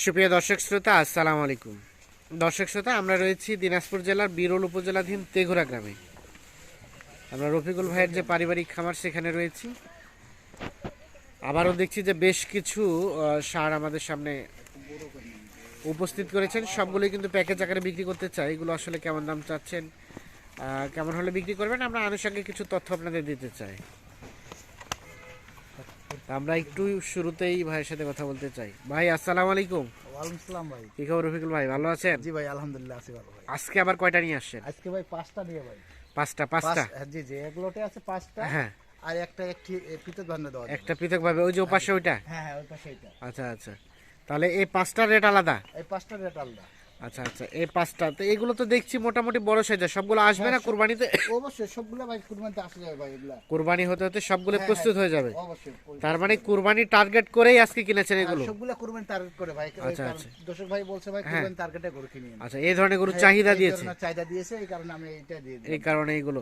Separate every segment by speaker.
Speaker 1: সুপ্রিয় দর্শক শ্রোতা, আসসালামু আলাইকুম। দর্শক শ্রোতা, আমরা রয়েছি দিনাজপুর জেলার বিরল উপজেলাধীন তেঘুরা গ্রামে। আমরা রফিকুল ভাইয়ের যে পারিবারিক খামার, সেখানে রয়েছি। আবারও দেখছি যে বেশ কিছু সার আমাদের সামনে উপস্থিত করেছেন। সবগুলোই কিন্তু প্যাকেজ আকারে বিক্রি করতে চাই। এগুলো আসলে কেমন দাম চাচ্ছেন কেমন হলে বিক্রি করবেন, আমরা আনুষঙ্গিক কিছু তথ্য আপনাদের দিতে চাই। আমরা একটু শুরুতেই ভাইয়ের সাথে কথা বলতে চাই। ভাই আসসালামু আলাইকুম।
Speaker 2: ওয়ালাইকুম সালাম ভাই।
Speaker 1: কি খবর রফিকুল ভাই? ভালো আছেন?
Speaker 2: জি ভাই আলহামদুলিল্লাহ আছি ভালো ভাই।
Speaker 1: আজকে আবার কয়টা নিয়ে আসছেন?
Speaker 2: আজকে ভাই পাঁচটা দিয়ে ভাই।
Speaker 1: পাঁচটা পাঁচটা?
Speaker 2: পাঁচ- জি জি এগুলোতে আছে পাঁচটা
Speaker 1: হ্যাঁ।
Speaker 2: আর একটা একটি পৃথক ভান্ডার দেওয়া
Speaker 1: একটা পৃথক ভাবে। ওই যে ওপাশে ওইটা?
Speaker 2: হ্যাঁ হ্যাঁ ওইটা।
Speaker 1: আচ্ছা আচ্ছা। তাহলে এই পাঁচটার রেট আলাদা?
Speaker 2: এই পাঁচটা রেট আলাদা।
Speaker 1: আচ্ছা আচ্ছা এই পাঁচটা। তো এগুলো তো দেখছি মোটামুটি বড় সাইজের সবগুলো আসবে না কুরবানিতে?
Speaker 2: অবশ্যই সবগুলো ভাই কুরবানিতে আসে যাবে ভাই এগুলা।
Speaker 1: কুরবানি হতে হতে সবগুলো
Speaker 2: হ্যাঁ,
Speaker 1: প্রস্তুত হয়ে যাবে?
Speaker 2: অবশ্যই
Speaker 1: তার মানে কুরবানি টার্গেট করেই আজকে কিনেছেন
Speaker 2: হ্যাঁ,
Speaker 1: এগুলো?
Speaker 2: সবগুলো কুরবানি টার্গেট করে ভাই।
Speaker 1: আচ্ছা, আচ্ছা।
Speaker 2: দর্শক ভাই বলছে ভাই
Speaker 1: হ্যাঁ।
Speaker 2: কুরবানি টার্গেটে গরু কিনে
Speaker 1: আচ্ছা এই ধরনের গরু
Speaker 2: হ্যাঁ,
Speaker 1: চাহিদা দিয়েছে?
Speaker 2: চাহিদা দিয়েছে এই কারণে আমি এইটা দিয়ে
Speaker 1: এই কারণে এইগুলো।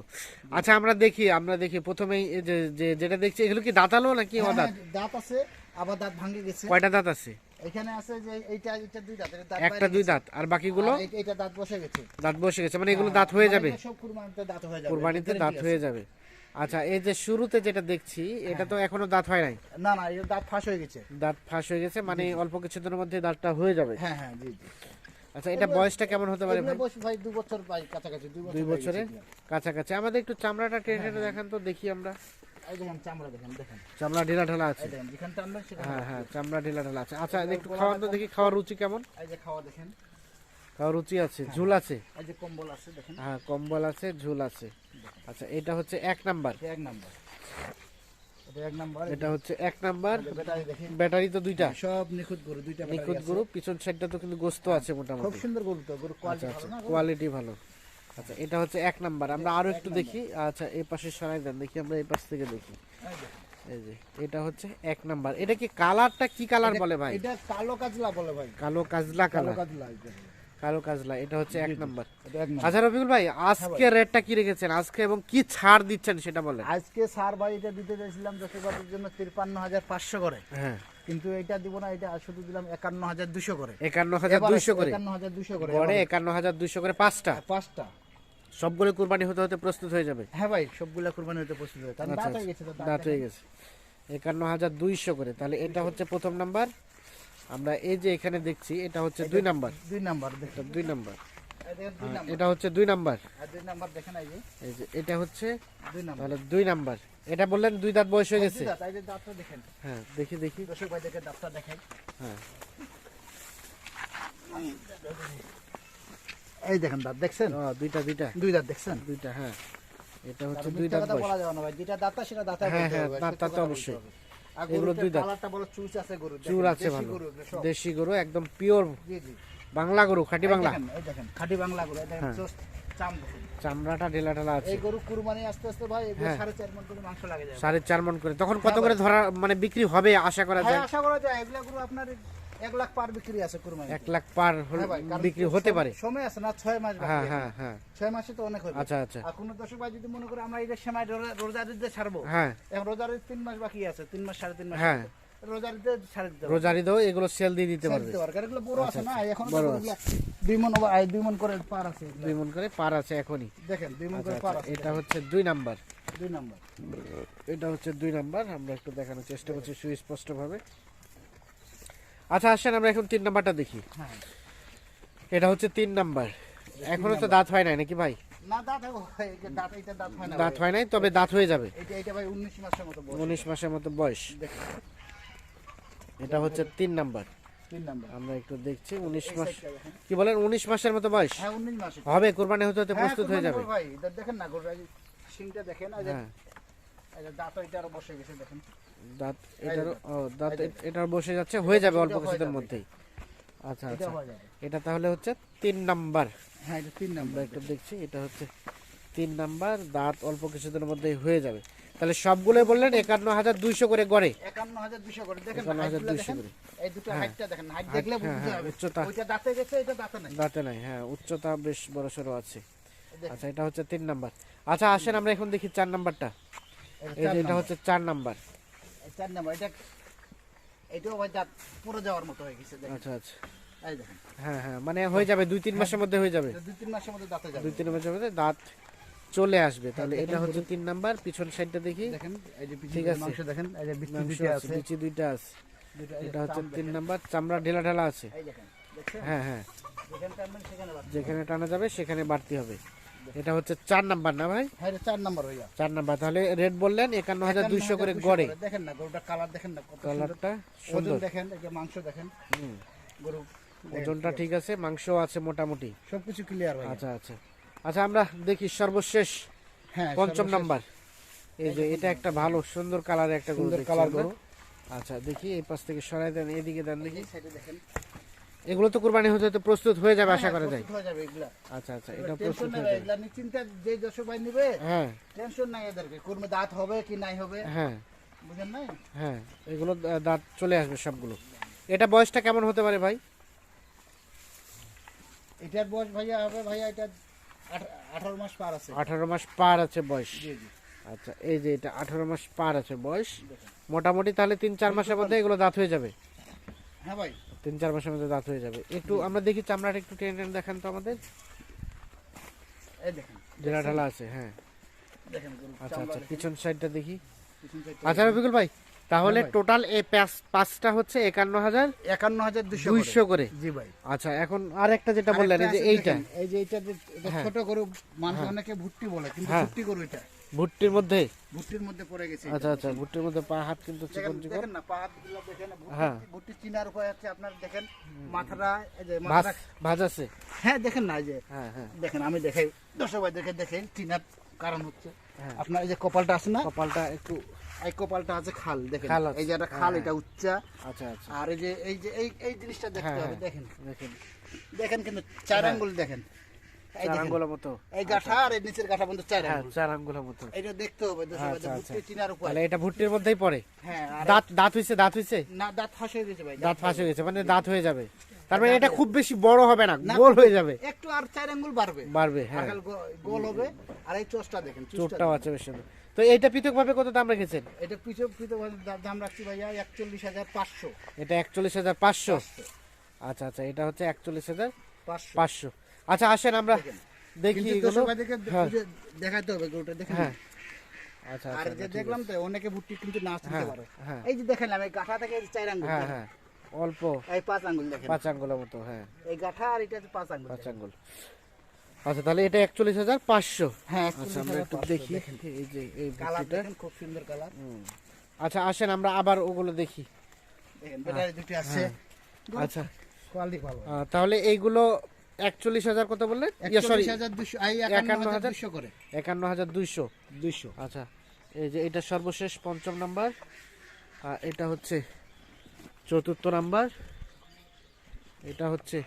Speaker 1: আচ্ছা আমরা দেখি আমরা দেখি। প্রথমেই যে যেটা দেখছি এগুলো কি দাঁতালো নাকি
Speaker 2: হ্যাঁ,
Speaker 1: অদাঁত?
Speaker 2: হ্যাঁ, দাঁত আছে আবার দাঁত ভাঙে গেছে।
Speaker 1: কয়টা দাঁত আছে?
Speaker 2: এখানে আছে যে এইটা এইটা দুই দাঁত এটা দাঁত
Speaker 1: একটা দুই দাঁত। আর বাকিগুলো?
Speaker 2: দাঁত বসে গেছে।
Speaker 1: দাঁত বসে গেছে মানে এগুলো দাঁত হয়ে যাবে?
Speaker 2: মানে সব কুরবানিতে দাঁত হয়ে যাবে।
Speaker 1: কুরবানিতে দাঁত হয়ে যাবে। আচ্ছা এই যে শুরুতে যেটা দেখছি এটা তো এখনও দাঁত হয় নাই?
Speaker 2: না না এটা দাঁত ফাঁস হয়ে গেছে।
Speaker 1: দাঁত ফাঁস হয়ে গেছে মানে অল্প কিছুদিনের মধ্যে দাঁতটা হয়ে যাবে?
Speaker 2: হ্যাঁ হ্যাঁ জি জি।
Speaker 1: আচ্ছা এটা বয়সটা কেমন হতে পারে ভাই?
Speaker 2: বয়স ভাই দু বছর ভাই কাছাকাছি দুই বছর হয়ে
Speaker 1: কাছাকাছি। আমাদের একটু চামড়াটা টেনে টেনে দেখান তো দেখি আমরা।
Speaker 2: এই দেখেন চামড়া দেখেন দেখেন।
Speaker 1: চামড়া ঢিলা ঢালা আছে।
Speaker 2: দেখেন যেখানে টানবেন সেখানে
Speaker 1: হ্যাঁ হ্যাঁ চামড়া ঢিলা ঢালা আছে। আচ্ছা একটু খাওয়ান তো দেখি খাওয়ার রুচি কেমন?
Speaker 2: এই যে খাওয়া দেখেন।
Speaker 1: খাওয়ার রুচি আছে ঝুল আছে?
Speaker 2: এই যে কম্বল আছে দেখেন।
Speaker 1: হ্যাঁ কম্বল আছে ঝুল আছে। আচ্ছা এটা হচ্ছে এক নাম্বার।
Speaker 2: এক নাম্বার। এটা এক নাম্বার।
Speaker 1: এটা হচ্ছে এক নাম্বার।
Speaker 2: ব্যাটারি
Speaker 1: তো দুইটা।
Speaker 2: সব নিখুঁত গরু দুইটা
Speaker 1: নিখুঁত গরু পিছন সাইডটা তো কিন্তু গোস্ত আছে
Speaker 2: খুব সুন্দর গরু তো গরু
Speaker 1: আচ্ছা
Speaker 2: কোয়ালিটি
Speaker 1: আচ্ছা কোয়ালিটি ভালো। আচ্ছা এটা হচ্ছে এক নাম্বার। আমরা আরও একটু দেখি। আচ্ছা এই পাশে সরাই দেন দেখি আমরা এই পাশ থেকে দেখি।
Speaker 2: এই
Speaker 1: যে এটা হচ্ছে এক নাম্বার। এটা কি কালারটা কি কালার বলে ভাই?
Speaker 2: এটা কালো কাজলা বলে ভাই।
Speaker 1: কালো কাজলা
Speaker 2: কালো
Speaker 1: কালার।
Speaker 2: কাজলা
Speaker 1: কালো কাজলা এটা হচ্ছে এক নাম্বার। আচ্ছা রফিকুল ভাই আজকে রেটটা কি রেখেছেন? আজকে এবং কি ছাড় দিচ্ছেন সেটা বলেন।
Speaker 2: আজকে সার ভাই এটা দিতে চাইছিলাম দশবারের জন্য তিরপান্ন হাজার পাঁচশো করে।
Speaker 1: হ্যাঁ।
Speaker 2: কিন্তু এটা দিব না এটা শুধু দিলাম একান্ন হাজার দুশো করে।
Speaker 1: একান্ন হাজার দুইশো করে।
Speaker 2: একান্ন হাজার দুশো করে
Speaker 1: একান্ন হাজার দুইশো করে পাঁচটা।
Speaker 2: পাঁচটা।
Speaker 1: সবগুলো কুরবানি হতে হতে প্রস্তুত হয়ে যাবে।
Speaker 2: হ্যাঁ ভাই সবগুলা কুরবানি হতে প্রস্তুত হয় কারণ
Speaker 1: আচ্ছা,
Speaker 2: দাঁত হয়ে গেছে তো, দাঁত
Speaker 1: দাঁত হয়ে গেছে। একান্ন হাজার দুইশো করে। তাহলে এটা হচ্ছে প্রথম নাম্বার। আমরা এই যে এখানে দেখছি এটা হচ্ছে দুই নাম্বার।
Speaker 2: দুই নাম্বার দেখেন।
Speaker 1: দুই নাম্বার।
Speaker 2: দুই নাম্বার।
Speaker 1: এটা হচ্ছে দুই নাম্বার।
Speaker 2: দুই নাম্বার দেখেন এই যে।
Speaker 1: এটা হচ্ছে
Speaker 2: দুই নাম্বার।
Speaker 1: তাহলে দুই নাম্বার। এটা বললেন দুই দাঁত বয়স হয়ে গেছে।
Speaker 2: দাঁত, এই দাঁতটা দেখেন।
Speaker 1: হ্যাঁ দেখি দেখি।
Speaker 2: দর্শক ভাই দেখে দাঁতটা দেখেন।
Speaker 1: হ্যাঁ।
Speaker 2: এই দেখেন দাঁত দেখছেন?
Speaker 1: দুইটা দুইটা।
Speaker 2: দুই দাঁত দেখছেন?
Speaker 1: দুইটা হ্যাঁ। এটা হচ্ছে দুই দাঁত
Speaker 2: বলা যাবে না ভাই যেটা দাঁতা সেটা দাঁতা
Speaker 1: হ্যাঁ, হ্যাঁ, দাঁত-
Speaker 2: সত্যি
Speaker 1: দাঁত
Speaker 2: কথা বলতে
Speaker 1: অবশ্যই। এগুলো দুই দাঁত।
Speaker 2: কালারটা বড় চুচ আছে গরু
Speaker 1: চুর আছে ভালো। দেশি গরু একদম পিওর
Speaker 2: জি জি।
Speaker 1: বাংলা গরু খাঁটি বাংলা।
Speaker 2: এই দেখেন খাঁটি বাংলা গরু দেখেন
Speaker 1: হ্যাঁ। চামড়াটা ঢেলা ঢালা আছে।
Speaker 2: এই গরু কুরবানি আস্তে আস্তে ভাই এগুলো
Speaker 1: হ্যাঁ।
Speaker 2: সাড়ে চার মন করে মাংস লাগে যায়।
Speaker 1: সাড়ে চার মন করে। তখন কত করে ধরা মানে বিক্রি হবে আশা করা
Speaker 2: হ্যাঁ
Speaker 1: যায়?
Speaker 2: আশা করা যায় এগুলা গরু আপনার এক লাখ পার বিক্রি আছে কুরবানি
Speaker 1: এক লাখ পার
Speaker 2: হ্যাঁ
Speaker 1: বিক্রি হতে পারে।
Speaker 2: সময় আছে না ছয় মাস
Speaker 1: হ্যাঁ হ্যাঁ হ্যাঁ।
Speaker 2: ছয় মাসে তো অনেক হবে
Speaker 1: আচ্ছা আচ্ছা।
Speaker 2: আর কোনো দর্শক ভাই যদি মনে করে আমরা এটা সময় রোজার ঈদে ছাড়বো
Speaker 1: হ্যাঁ।
Speaker 2: এখন রোজার ঈদ তিন মাস বাকি আছে তিন মাস সাড়ে তিন মাস
Speaker 1: হ্যাঁ।
Speaker 2: রোজার
Speaker 1: দাও এগুলো সেল দিয়ে দিতে পারবে।
Speaker 2: এগুলো বড় আছে না এখন
Speaker 1: বড়
Speaker 2: দুই মন আই, দুই মন করে পার আছে
Speaker 1: দুই মন করে পার আছে এখনই।
Speaker 2: দেখেন দুই মন
Speaker 1: আচ্ছা,
Speaker 2: করে পার
Speaker 1: আচ্ছা,
Speaker 2: আছে।
Speaker 1: এটা হচ্ছে দুই নাম্বার।
Speaker 2: দুই নাম্বার।
Speaker 1: এটা হচ্ছে দুই নাম্বার। আমরা একটু দেখানোর চেষ্টা করছি সুস্পষ্ট ভাবে আচ্ছা আসেন আমরা এখন তিন নাম্বারটা দেখি।
Speaker 2: হ্যাঁ।
Speaker 1: এটা হচ্ছে তিন নাম্বার। এখনও তো দাঁত হয় নাই নাকি ভাই?
Speaker 2: দাঁত হয়,
Speaker 1: নাই তবে দাঁত হয়ে যাবে।
Speaker 2: উনিশ মাসের মতো বয়স।
Speaker 1: এটা হচ্ছে তিন নাম্বার।
Speaker 2: তিন নাম্বার।
Speaker 1: আমরা একটু দেখছি উনিশ মাস কি বলেন উনিশ মাসের মতো বয়স?
Speaker 2: হ্যাঁ
Speaker 1: হবে কোরবানি হতে হতে
Speaker 2: হ্যাঁ,
Speaker 1: প্রস্তুত হয়ে যাবে।
Speaker 2: দেখেন না দেখেন দাঁত বসে গেছে দেখেন।
Speaker 1: দাঁত এটার ও দাঁত এটার বসে যাচ্ছে হয়ে যাবে অল্প কিছুদিনের মধ্যেই। আচ্ছা আচ্ছা। এটা তাহলে হচ্ছে তিন নাম্বার।
Speaker 2: হ্যাঁ এটা তিন নাম্বার।
Speaker 1: একটু দেখছি এটা হচ্ছে তিন নাম্বার দাঁত অল্প কিছুদিনের মধ্যেই হয়ে যাবে। তাহলে সবগুলোই বললেন একান্ন হাজার দুইশো করে গড়ে।
Speaker 2: একান্ন হাজার দুশো করে। দেখেন
Speaker 1: একান্ন হাজার দুইশো করে।
Speaker 2: এই দুটো
Speaker 1: হ্যাঁ।
Speaker 2: হাইটটা দেখেন হাইট দেখলে
Speaker 1: হ্যাঁ,
Speaker 2: বুঝতে
Speaker 1: হ্যাঁ,
Speaker 2: হবে।
Speaker 1: উচ্চতা।
Speaker 2: ওইটা দাঁতে গেছে এটা দাঁতে নাই।
Speaker 1: দাঁতে নাই হ্যাঁ উচ্চতা বেশ বড় সড়ো আছে আচ্ছা এটা হচ্ছে তিন নাম্বার। আচ্ছা আসেন আমরা এখন দেখি চার নাম্বারটা।
Speaker 2: এটা
Speaker 1: হচ্ছে চার নাম্বার।
Speaker 2: চার নাম্বার এটা এটাও ভাই দাঁত পুরো যাওয়ার মতো হয়ে গেছে
Speaker 1: আচ্ছা আচ্ছা।
Speaker 2: এই দেখেন।
Speaker 1: হ্যাঁ হ্যাঁ মানে হয়ে যাবে দুই তিন মাসের মধ্যে হয়ে যাবে।
Speaker 2: দুই তিন মাসের মধ্যে দাঁতে যাবে।
Speaker 1: দুই তিন মাসের মধ্যে দাঁত চলে আসবে। তাহলে এটা হচ্ছে তিন নাম্বার পিছন সাইডটা দেখি।
Speaker 2: দেখেন এই যে
Speaker 1: ঠিক আছে।
Speaker 2: মাংস দেখেন এই যে বিচি দুইটা
Speaker 1: আছে
Speaker 2: আছে।
Speaker 1: দুইটা আছে।
Speaker 2: দুইটা এই যে
Speaker 1: এটা হচ্ছে তিন নাম্বার চামড়া ঢেলা ঢেলা আছে। হ্যাঁ হ্যাঁ।
Speaker 2: যেখানে
Speaker 1: টানা যাবে সেখানে বাড়তি হবে। এটা হচ্ছে চার নাম্বার না ভাই?
Speaker 2: হ্যাঁ চার নাম্বার
Speaker 1: চার নাম্বার। তাহলে রেট বললেন একান্ন হাজার দুইশো করে গড়ে।
Speaker 2: দেখেন না গরুটা কালার দেখেন না
Speaker 1: কালারটা সুন্দর।
Speaker 2: দেখেন মাংস দেখেন। গরু
Speaker 1: ওজনটা ঠিক আছে মাংস আছে মোটামুটি।
Speaker 2: সবকিছু ক্লিয়ার
Speaker 1: আচ্ছা আচ্ছা। আচ্ছা আমরা দেখি সর্বশেষ
Speaker 2: হ্যাঁ
Speaker 1: পঞ্চম নাম্বার। এই যে এটা একটা ভালো সুন্দর কালারের একটা গরু
Speaker 2: কালার গরু
Speaker 1: আচ্ছা দেখি এই পাশ থেকে সরাই দেন এদিকে দেন দেখি।
Speaker 2: সাইডে দেখেন।
Speaker 1: এগুলো তো কুরবানি হতে হতে প্রস্তুত হয়ে যাবে আশা করা যায়।
Speaker 2: হয়ে যাবে এগুলা।
Speaker 1: আচ্ছা আচ্ছা এটা প্রস্তুত হয়ে যাবে।
Speaker 2: এগুলা নিশ্চিন্তে যে দর্শক ভাই নিবে
Speaker 1: হ্যাঁ।
Speaker 2: টেনশন নাই এদেরকে কোরমে দাঁত হবে কি নাই হবে
Speaker 1: হ্যাঁ।
Speaker 2: বুঝেন নাই?
Speaker 1: হ্যাঁ এগুলো দাঁত চলে আসবে সবগুলো। এটা বয়সটা কেমন হতে পারে ভাই?
Speaker 2: এটার বয়স ভাইয়া হবে ভাইয়া এটা আঠ- আঠারো মাস পার আছে।
Speaker 1: আঠারো মাস পার আছে বয়স।
Speaker 2: জি জি।
Speaker 1: আচ্ছা এই যে এটা আঠারো মাস পার আছে বয়স। মোটামুটি তাহলে তিন চার মাসের মধ্যে এগুলো দাঁত হয়ে যাবে।
Speaker 2: হ্যাঁ ভাই।
Speaker 1: তিন চার মাসের মধ্যে দাঁত হয়ে যাবে। একটু আমরা দেখি চামড়াটা একটু টেনে টেনে দেখান তো আমাদের।
Speaker 2: এই দেখেন।
Speaker 1: ঢেলা ঢালা আছে হ্যাঁ।
Speaker 2: দেখেন
Speaker 1: আচ্ছা আচ্ছা পিছন সাইডটা দেখি। আচ্ছা রফিকুল ভাই তাহলে
Speaker 2: হ্যাঁ
Speaker 1: টোটাল এই পাঁচ- পাঁচটা হচ্ছে একান্ন হাজার
Speaker 2: একান্ন হাজার
Speaker 1: দুইশো করে।
Speaker 2: জি ভাই।
Speaker 1: আচ্ছা এখন আর একটা যেটা বললেন যে এইটা।
Speaker 2: এই যে এইটা
Speaker 1: হ্যাঁ।
Speaker 2: ছোট গরু মানুষ অনেকে ভুট্টি বলে কিন্তু
Speaker 1: হ্যাঁ।
Speaker 2: ভুট্টি গরু এটা।
Speaker 1: ভুট্টির মধ্যে?
Speaker 2: ভুট্টির মধ্যে পড়ে গেছে
Speaker 1: আচ্ছা আচ্ছা ভুট্টির মধ্যে পা হাত কিন্তু
Speaker 2: দেখেন
Speaker 1: চিকন চিকন।
Speaker 2: দেখেন না পা হাতগুলো দেখেন
Speaker 1: হ্যাঁ।
Speaker 2: ভুট্টি চিনার উপায় আছে আপনার দেখেন মাথাটা এই যে মাথাটা
Speaker 1: ভাজ আছে?
Speaker 2: হ্যাঁ দেখেন না এই যে
Speaker 1: হ্যাঁ হ্যাঁ।
Speaker 2: দেখেন আমি দেখাই দর্শক ভাই দেখে দেখেন চিনার কারণ হচ্ছে।
Speaker 1: হ্যাঁ।
Speaker 2: আপনার এই যে কপালটা আছে না?
Speaker 1: কপালটা একটু
Speaker 2: এই কপালটা আছে খাল দেখেন। এই যে একটা খাল
Speaker 1: হ্যাঁ।
Speaker 2: এটা উচ্চা।
Speaker 1: আচ্ছা আচ্ছা।
Speaker 2: আর এই যে এই যে এই এই জিনিসটা দেখতে
Speaker 1: হ্যাঁ
Speaker 2: হবে
Speaker 1: হ্যাঁ।
Speaker 2: দেখেন।
Speaker 1: দেখেন।
Speaker 2: দেখেন কিন্তু চার আঙ্গুল দেখেন। এই
Speaker 1: চার
Speaker 2: দেখেন
Speaker 1: আঙ্গুলের মতো।
Speaker 2: এই গাঠা আর এই নিচের গাঠা পর্যন্ত চার
Speaker 1: হ্যাঁ
Speaker 2: আঙ্গুল।
Speaker 1: চার আঙ্গুলের মতো।
Speaker 2: এটা দেখতে হবে দর্শক ভাই,
Speaker 1: আচ্ছা, আচ্ছা। তাহলে এটা ভুট্টির মধ্যেই পড়ে।
Speaker 2: হ্যাঁ
Speaker 1: দাঁত দাঁত হইছে দাঁত হইছে?
Speaker 2: না দাঁত ফাঁস হয়ে গেছে ভাই
Speaker 1: দাঁত ফাঁস হয়ে গেছে। মানে দাঁত হয়ে যাবে। তার মানে এটা খুব বেশি বড় হবে না
Speaker 2: না,
Speaker 1: গোল হয়ে যাবে।
Speaker 2: একটু আর চার আঙ্গুল বাড়বে।
Speaker 1: বাড়বে হ্যাঁ।
Speaker 2: গোল হবে আর এই চোষটা দেখেন চোষটা
Speaker 1: আছে বেশ সুন্দর। তো এইটা পৃথক ভাবে কত দাম রেখেছেন?
Speaker 2: এটা পিছু দাম রাখছি ভাইয়া একচল্লিশ হাজার পাঁচশো।
Speaker 1: এটা একচল্লিশ হাজার পাঁচশো। আচ্ছা আচ্ছা এটা হচ্ছে একচল্লিশ হাজার
Speaker 2: পাঁচশো।
Speaker 1: আচ্ছা আসেন আমরা দেখি এগুলো। হ্যাঁ।
Speaker 2: দেখাতে হবে গরুটা দেখেন।
Speaker 1: হ্যাঁ। আচ্ছা
Speaker 2: আর
Speaker 1: আচ্ছা
Speaker 2: যে দেখলাম তো অনেকে ভুট্টি কিন্তু না চিনতে
Speaker 1: হ্যাঁ,
Speaker 2: পারে। এই যে দেখালাম এই গাঠা থেকে এই চার আঙ্গুল
Speaker 1: হ্যাঁ হ্যাঁ অল্প।
Speaker 2: এই পাঁচ আঙ্গুল দেখেন।
Speaker 1: পাঁচ আঙ্গুলের মতো হ্যাঁ।
Speaker 2: এই গাঠা আর এটা পাঁচ আঙ্গুল
Speaker 1: পাঁচ আঙ্গুল। আচ্ছা তাহলে এটা একচল্লিশ হাজার পাঁচশো।
Speaker 2: হ্যাঁ
Speaker 1: আচ্ছা আমরা একটু দেখি এই যে এই ভুট্টিটা
Speaker 2: দেখেন খুব সুন্দর কালার।
Speaker 1: আচ্ছা আসেন আমরা আবার ওগুলো দেখি।
Speaker 2: দেখেন দুটি আছে।
Speaker 1: আচ্ছা।
Speaker 2: কোয়ালিটি ভালো।
Speaker 1: তাহলে এইগুলো একচল্লিশ হাজার কত বললেন ইয়ে সরি একান্ন
Speaker 2: হাজার
Speaker 1: হাজার?
Speaker 2: দুশো করে।
Speaker 1: একান্ন হাজার দুইশো
Speaker 2: দুইশো
Speaker 1: আচ্ছা এই যে এটা সর্বশেষ পঞ্চম নাম্বার। আর এটা হচ্ছে চতুর্থ নাম্বার। এটা হচ্ছে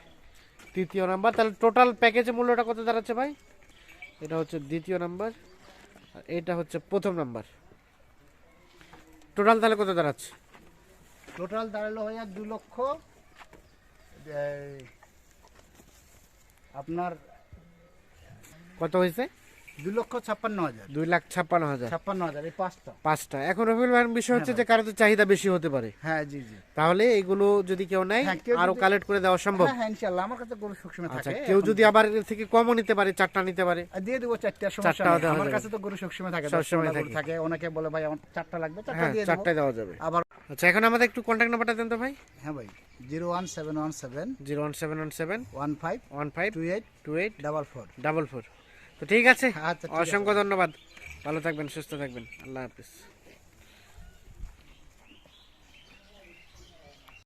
Speaker 1: তৃতীয় নাম্বার। তাহলে টোটাল প্যাকেজে মূল্যটা কত দাঁড়াচ্ছে ভাই? এটা হচ্ছে দ্বিতীয় নাম্বার। আর এটা হচ্ছে প্রথম নাম্বার। টোটাল তাহলে কত দাঁড়াচ্ছে?
Speaker 2: টোটাল দাঁড়াল ভাইয়া দু লক্ষ আপনার
Speaker 1: কত হয়েছে?
Speaker 2: দু লক্ষ ছাপ্পান্ন হাজার।
Speaker 1: দুই লাখ ছাপ্পান্ন হাজার।
Speaker 2: ছাপ্পান্ন হাজার এই পাঁচটা।
Speaker 1: পাঁচটা। এখন রবিউল ভাইয়ের বিষয় হচ্ছে যে কারও তো চাহিদা বেশি হতে পারে।
Speaker 2: হ্যাঁ জি জি।
Speaker 1: তাহলে এগুলো যদি কেউ নেয়
Speaker 2: হ্যাঁ, আরও
Speaker 1: কালেক্ট করে দেওয়া সম্ভব।
Speaker 2: হ্যাঁ হ্যাঁ আমার কাছে গরু সবসময়
Speaker 1: আচ্ছা কেউ যদি আবার এর থেকে কমও নিতে পারে চারটা নিতে পারে।
Speaker 2: দিয়ে দেবো চারটা সমস্যা
Speaker 1: চারটাও
Speaker 2: নেই।
Speaker 1: দেওয়া
Speaker 2: আমার কাছে তো গরু সবসময় থাকে
Speaker 1: সবসময় থাকে।
Speaker 2: থাকে। অনেকে বলে ভাই আমার চারটা লাগবে চারটা
Speaker 1: হ্যাঁ
Speaker 2: দিয়ে
Speaker 1: দেওয়া যাবে।
Speaker 2: আবার
Speaker 1: আচ্ছা এখন আমাদের একটু কন্ট্যাক্ট নাম্বারটা দেন তো ভাই।
Speaker 2: হ্যাঁ ভাই zero one seven one seven
Speaker 1: zero one seven one seven
Speaker 2: one five
Speaker 1: one five
Speaker 2: two eight
Speaker 1: two eight
Speaker 2: double four.
Speaker 1: Double four. তো ঠিক আছে।
Speaker 2: আচ্ছা, ঠিক আছে।
Speaker 1: অসংখ্য ধন্যবাদ। ভালো থাকবেন সুস্থ থাকবেন। আল্লাহ হাফিজ।